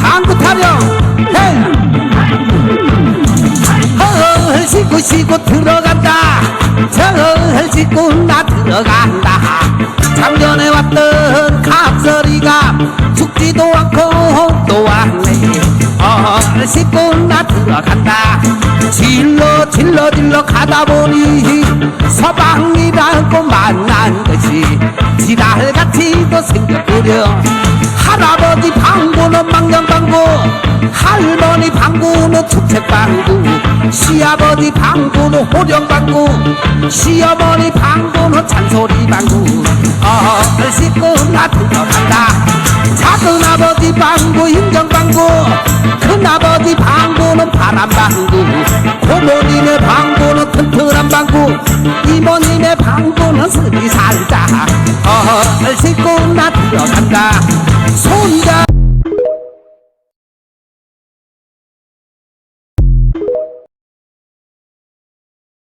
방구 타령 헐 씻고 씻고 들어간다. 저헐 씻고 나 들어간다. 작년에 왔던 갑서리가 죽지도 않고 또 왔네. 헐 씻고 나 들어간다. 질러 질러 질러 가다 보니 서방이라고 만난 것이 지랄같이 또 생겼구려. 할아버지 방구는 망년방구 할머니 방구는 주택 방구 시아버지 방구는 호령 방구 시어머니 방구는 잔소리 방구. 어 씻고 나 들어 간다. 작은 아버지 방구 인정 방구 큰아버지 방구는 바람 방구. 고모님의 방구는 튼튼한 방구. 이모님의 방구는 스리살자 어 씻고 나 들어 간다. 손자